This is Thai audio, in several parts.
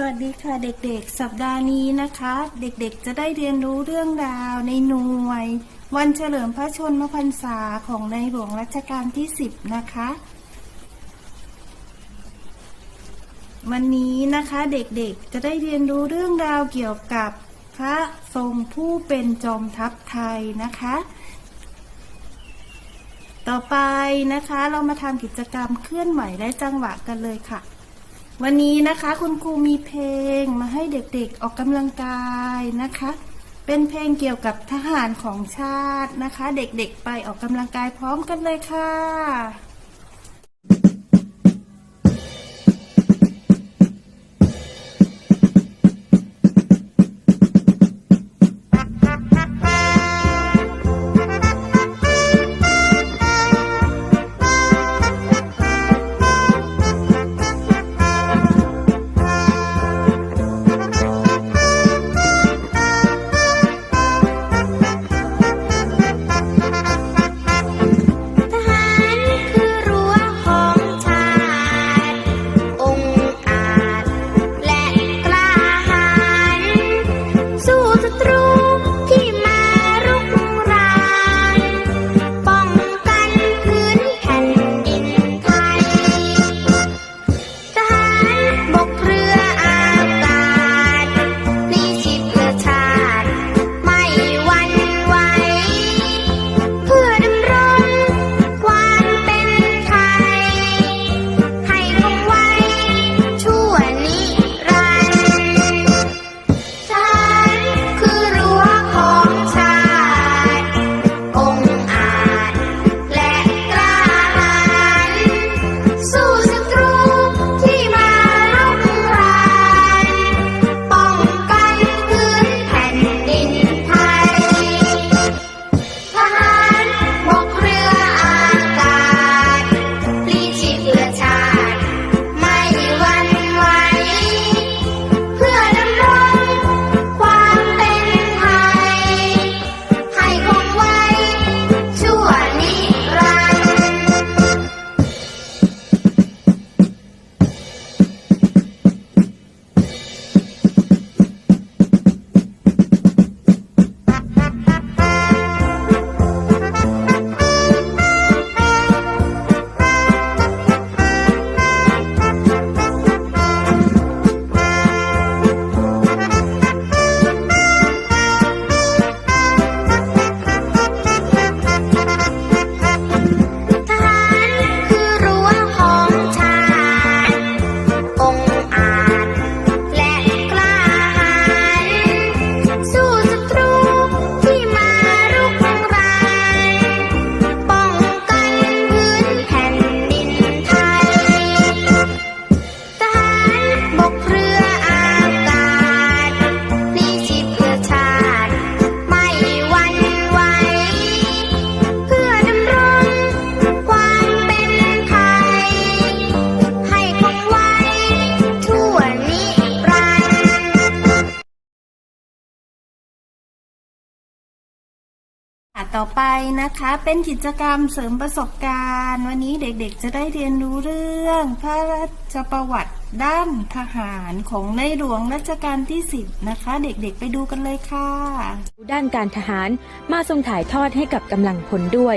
สวัสดีค่ะเด็กๆ สัปดาห์นี้นะคะ เด็กๆจะได้เรียนรู้เรื่องราวในหน่วย วันเฉลิมพระชนมพรรษาของในหลวงรัชกาลที่ 10 นะคะ วันนี้นะคะเด็กๆจะได้เรียนรู้เรื่องราวเกี่ยวกับพระทรงผู้เป็นจอมทัพไทยนะคะ ต่อไปนะคะเรามาทำกิจกรรมเคลื่อนไหวและจังหวะกันเลยค่ะ วันนี้นะคะคุณครูมีเพลงมาให้เด็กๆออกกำลังกายนะคะ เป็นเพลงเกี่ยวกับทหารของชาตินะคะ เด็กๆไปออกกำลังกายพร้อมกันเลยค่ะ ต่อไปนะคะ เป็นกิจกรรมเสริมประสบการณ์ วันนี้เด็กๆจะได้เรียนรู้เรื่องพระราชประวัติด้านทหารของในหลวงรัชกาลที่ 10 นะคะ เด็กๆไปดูกันเลยค่ะ ด้านการทหารมาทรงถ่ายทอดให้กับกำลังพลด้วย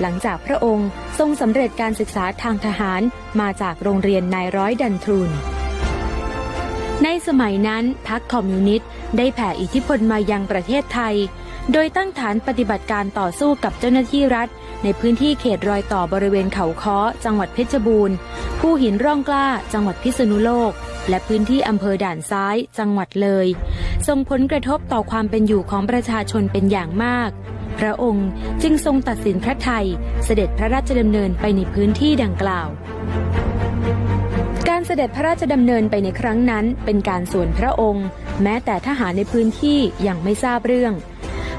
หลังจากพระองค์ทรงสำเร็จการศึกษาทางทหารมาจากโรงเรียนนายร้อยดันทรูนในสมัยนั้นพรรคคอมมิวนิสต์ได้แผ่อิทธิพลมายังประเทศไทย โดยตั้งฐานปฏิบัติการต่อสู้กับเจ้าหน้าที่รัฐ ในพื้นที่เขตรอยต่อบริเวณเขาค้อ จังหวัดเพชรบูรณ์ผู้หินร่องกล้า จังหวัดพิษณุโลก และพื้นที่อำเภอด่านซ้าย จังหวัดเลย ส่งผลกระทบต่อความเป็นอยู่ของประชาชนเป็นอย่างมาก พระองค์จึงทรงตัดสินพระไทย เสด็จพระราชดำเนินไปในพื้นที่ดังกล่าวการเสด็จพระราชดำเนินไปในครั้งนั้นเป็นการส่วนพระองค์ แม้แต่ทหารในพื้นที่ยังไม่ทราบเรื่อง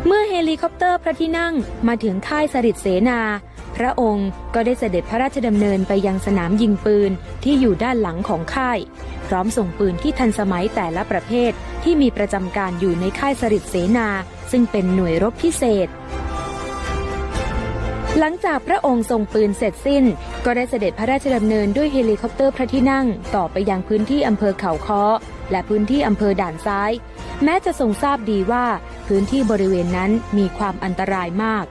เมื่อเฮลิคอปเตอร์พระที่นั่งมาถึงค่ายสริดเสนา พระองค์ก็ได้เสด็จพระราชดำเนินไปยังสนามยิงปืนที่อยู่ด้านหลังของค่าย พร้อมส่งปืนที่ทันสมัยแต่ละประเภทที่มีประจำการอยู่ในค่ายสริดเสนา ซึ่งเป็นหน่วยรบพิเศษ หลังจากพระองค์ทรงปืนเสร็จสิ้น ก็ได้เสด็จพระราชดำเนินด้วยเฮลิคอปเตอร์พระที่นั่งต่อไปยังพื้นที่อำเภอเขาค้อและพื้นที่อำเภอด่านซ้าย แม้จะทรงทราบดีว่า พื้นที่บริเวณนั้นมีความอันตรายมาก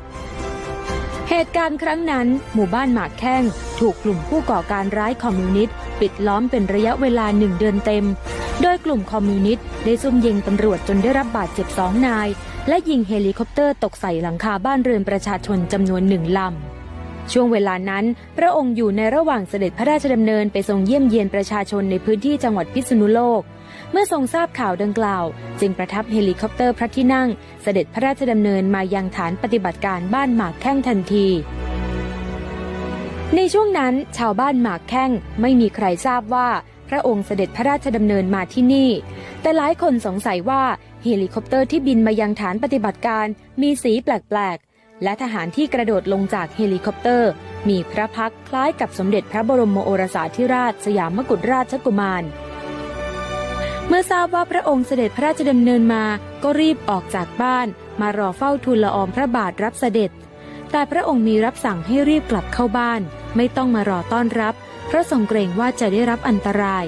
เหตุการณ์ครั้งนั้น หมู่บ้านหมากแข้งถูกกลุ่มผู้ก่อการร้ายคอมมิวนิสต์ปิดล้อมเป็นระยะเวลาหนึ่งเดือนเต็ม โดยกลุ่มคอมมิวนิสต์ได้ซุ่มยิงตำรวจจนได้รับบาดเจ็บสองนาย และยิงเฮลิคอปเตอร์ตกใส่หลังคาบ้านเรือนประชาชนจำนวนหนึ่งลำ ช่วงเวลานั้น พระองค์อยู่ในระหว่างเสด็จพระราชดำเนินไปทรงเยี่ยมเยียนประชาชนในพื้นที่จังหวัดพิษณุโลก เมื่อทรงทราบข่าวดังกล่าว จึงประทับเฮลิคอปเตอร์พระที่นั่ง เสด็จพระราชดำเนินมายังฐานปฏิบัติการบ้านหมากแข้งทันที ในช่วงนั้นชาวบ้านหมากแข้งไม่มีใครทราบว่าพระองค์เสด็จพระราชดำเนินมาที่นี่ แต่หลายคนสงสัยว่าเฮลิคอปเตอร์ที่บินมายังฐานปฏิบัติการมีสีแปลกๆ และทหารที่กระโดดลงจากเฮลิคอปเตอร์ มีพระพักคล้ายกับสมเด็จพระบรมโอรสาธิราชสยามกุฎราชกุมาร มื่อทราบว่าพระองค์เสด็จพระราชดำเนินมาก็รีบออกจากบ้าน มารอเฝ้าทูลละอองพระบาทรับเสด็จ แต่พระองค์มีรับสั่งให้รีบกลับเข้าบ้าน ไม่ต้องมารอต้อนรับ เพราะทรงเกรงว่าจะได้รับอันตราย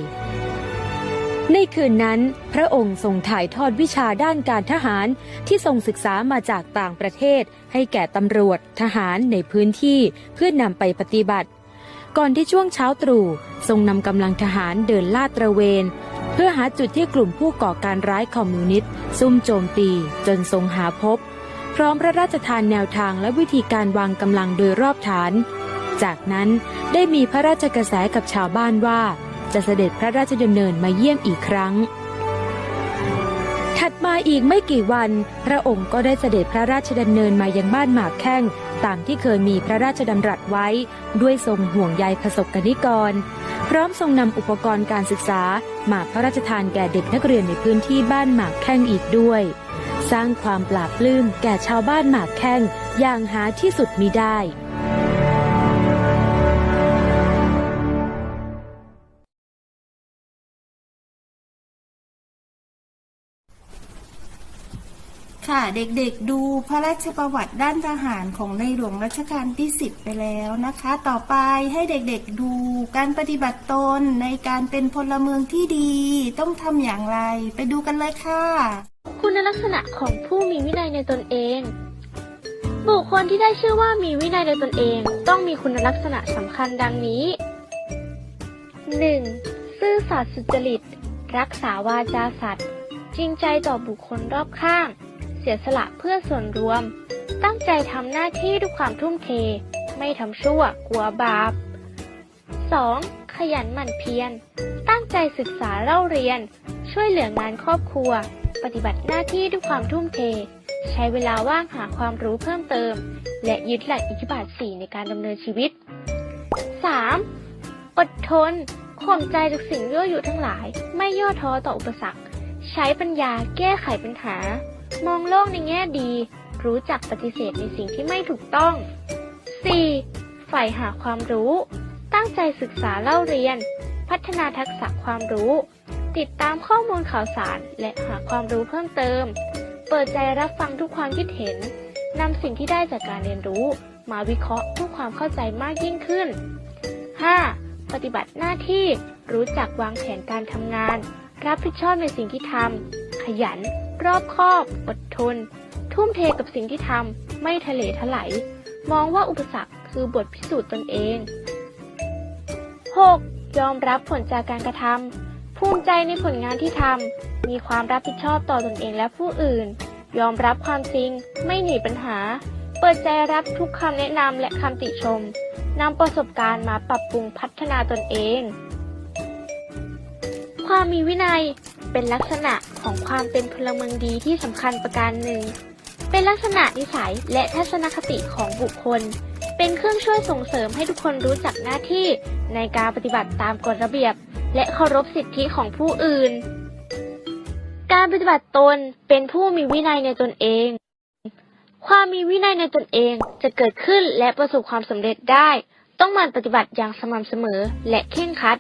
ในคืนนั้น พระองค์ทรงถ่ายทอดวิชาด้านการทหารที่ทรงศึกษามาจากต่างประเทศ ให้แก่ตำรวจทหารในพื้นที่เพื่อนำไปปฏิบัติ ก่อนที่ช่วงเช้าตรู่ทรงนำกำลังทหารเดินลาดตระเวน เพื่อหาจุดที่กลุ่มผู้ก่อการร้ายคอมมิวนิสต์ซุ่มโจมตีจนทรงหาพบ พร้อมพระราชทานแนวทางและวิธีการวางกำลังโดยรอบฐาน จากนั้นได้มีพระราชกระแสกับชาวบ้านว่า จะเสด็จพระราชดำเนินมาเยี่ยมอีกครั้ง ถัดมาอีกไม่กี่วัน พระองค์ก็ได้เสด็จพระราชดำเนินมายังบ้านหมากแข้งตามที่เคยมีพระราชดำรัสไว้ ด้วยทรงห่วงใยประสบกนิกร ร้อมทรงนำอุปกรณ์การศึกษามาพระราชทานแก่เด็กนักเรียนในพื้นที่บ้านหมากแข้งอีกด้วย สร้างความปราบปลื้มแก่ชาวบ้านหมากแข้งอย่างหาที่สุดมิได้ เด็กๆดูพระราชประวัติด้านทหารของในหลวงรัชกาลที่ 10 ไปแล้วนะคะ ต่อไปให้เด็กๆดูการปฏิบัติตนในการเป็นพลเมืองที่ดี ต้องทำอย่างไร ไปดูกันเลยค่ะ คุณลักษณะของผู้มีวินัยในตนเอง บุคคลที่ได้ชื่อว่ามีวินัยในตนเอง ต้องมีคุณลักษณะสำคัญดังนี้ 1. ซื่อสัตย์สุจริต รักษาวาจาสัตย์จริงใจต่อบุคคลรอบข้าง เสียสละเพื่อส่วนรวม ตั้งใจทำหน้าที่ด้วยความทุ่มเท ไม่ทำชั่วกลัวบาป 2. ขยันหมั่นเพียร ตั้งใจศึกษาเล่าเรียน ช่วยเหลืองานครอบครัว ปฏิบัติหน้าที่ด้วยความทุ่มเท ใช้เวลาว่างหาความรู้เพิ่มเติม และยึดหลักอิทธิบาท 4 ในการดำเนินชีวิต 3. อดทนข่มใจจากสิ่งยั่วยุทั้งหลาย ไม่ย่อท้อต่ออุปสรรค ใช้ปัญญาแก้ไขปัญหา มองโลกในแง่ดี รู้จักปฏิเสธในสิ่งที่ไม่ถูกต้อง 4. ใฝ่หาความรู้ ตั้งใจศึกษาเล่าเรียน พัฒนาทักษะความรู้ ติดตามข้อมูลข่าวสาร และหาความรู้เพิ่มเติม เปิดใจรับฟังทุกความคิดเห็นนำสิ่งที่ได้จากการเรียนรู้ มาวิเคราะห์เพื่อความเข้าใจมากยิ่งขึ้น 5. ปฏิบัติหน้าที่ รู้จักวางแผนการทำงาน รับผิดชอบในสิ่งที่ทำขยัน รอบคอบ อดทน ทุ่มเทกับสิ่งที่ทำ ไม่ทะเลทลายมองว่าอุปสรรคคือบทพิสูจน์ตนเอง 6. ยอมรับผลจากการกระทำภูมิใจในผลงานที่ทำ มีความรับผิดชอบต่อตนเองและผู้อื่น ยอมรับความจริง ไม่หนีปัญหา เปิดใจรับทุกคำแนะนำและคำติชมนำประสบการณ์มาปรับปรุงพัฒนาตนเอง ความมีวินัย เป็นลักษณะของความเป็นพลเมืองดีที่สำคัญประการหนึ่ง เป็นลักษณะนิสัยและทัศนคติของบุคคล เป็นเครื่องช่วยส่งเสริมให้ทุกคนรู้จักหน้าที่ในการปฏิบัติตามกฎระเบียบ และเคารพสิทธิของผู้อื่น การปฏิบัติตนเป็นผู้มีวินัยในตนเอง ความมีวินัยในตนเองจะเกิดขึ้นและประสบความสำเร็จได้ ต้องมันปฏิบัติอย่างสม่ำเสมอและเคร่งครัด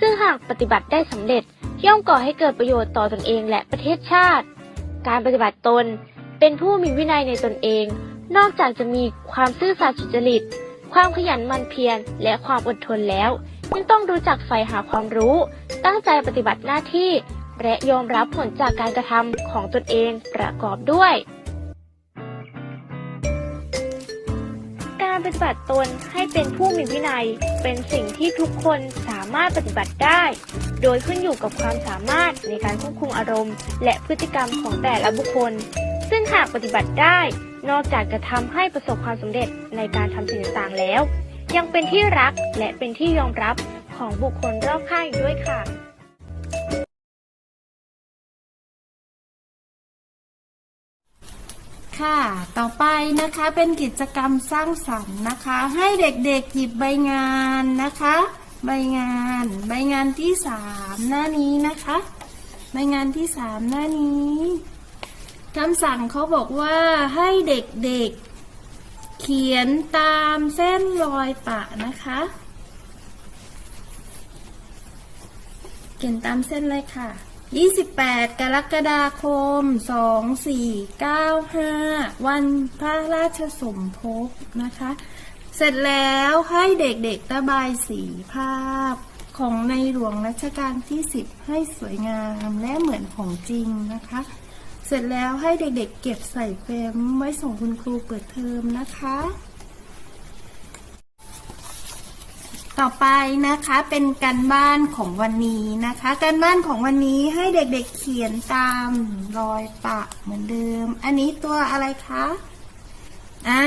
ซึ่งหากปฏิบัติได้สำเร็จย่อมก่อให้เกิดประโยชน์ต่อตนเองและประเทศชาติ การปฏิบัติตนเป็นผู้มีวินัยในตนเอง นอกจากจะมีความซื่อสัตย์สุจริต ความขยันมั่นเพียรและความอดทนแล้วยังต้องรู้จักใฝ่หาความรู้ ตั้งใจปฏิบัติหน้าที่ และยอมรับผลจากการกระทำของตนเองประกอบด้วย ปฏิบัติตนให้เป็นผู้มีวินัย เป็นสิ่งที่ทุกคนสามารถปฏิบัติได้ โดยขึ้นอยู่กับความสามารถในการควบคุมอารมณ์ และพฤติกรรมของแต่ละบุคคล ซึ่งหากปฏิบัติได้ นอกจากจะทำให้ประสบความสำเร็จในการทำสิ่งต่างๆแล้ว ยังเป็นที่รักและเป็นที่ยอมรับของบุคคลรอบข้างด้วยค่ะ ค่ะ ต่อไปนะคะเป็นกิจกรรมสร้างสรรค์นะคะ ให้เด็กๆหยิบใบงานนะคะ ใบงาน ใบงานที่สามหน้านี้นะคะ ใบงานที่สามหน้านี้คำสั่งเขาบอกว่าให้เด็กๆ เขียนตามเส้นรอยปะนะคะ เขียนตามเส้นเลยค่ะ 28 กรกฎาคม 2495 วันพระราชสมภพนะคะ เสร็จแล้วให้เด็กๆระบายสีภาพของในหลวงรัชกาลที่ 10 ให้สวยงามและเหมือนของจริงนะคะ เสร็จแล้วให้เด็กๆเก็บใส่เฟรมไว้ส่งคุณครูเปิดเทอมนะคะ ต่อไปนะคะเป็นการบ้านของวันนี้นะคะ การบ้านของวันนี้ให้เด็กๆเขียนตามรอยปะเหมือนเดิม อันนี้ตัวอะไรคะอ่า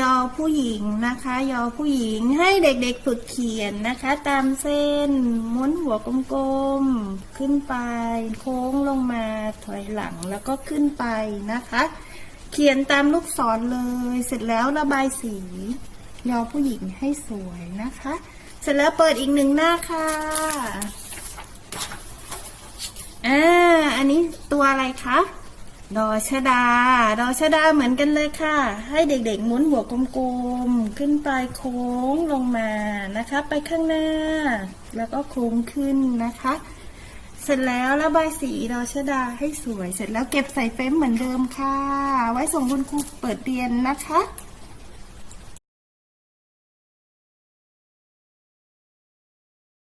ยอผู้หญิงนะคะ ยอผู้หญิงให้เด็กๆฝึกเขียนนะคะ ตามเส้นม้วนหัวกลมๆขึ้นไป โค้งลงมาถอยหลังแล้วก็ขึ้นไปนะคะ เขียนตามลูกศรเลย เสร็จแล้วระบายสี ยอผู้หญิงให้สวยนะคะ สร็จแล้วเปิดอีกหนึ่งหน้าค่ะอ่าอันนี้ตัวอะไรคะดอชดา ดอชดาเหมือนกันเลยค่ะ ให้เด็กๆหมุนหัวกลมๆ ขึ้นไปโค้งลงมานะคะ ไปข้างหน้า แล้วก็โค้งขึ้นนะคะ เสร็จแล้วระบายสีดอชดาให้สวย เสร็จแล้วเก็บใส่เฟรมเหมือนเดิมค่ะ ไว้ส่งคุณครูเปิดเรียนนะคะ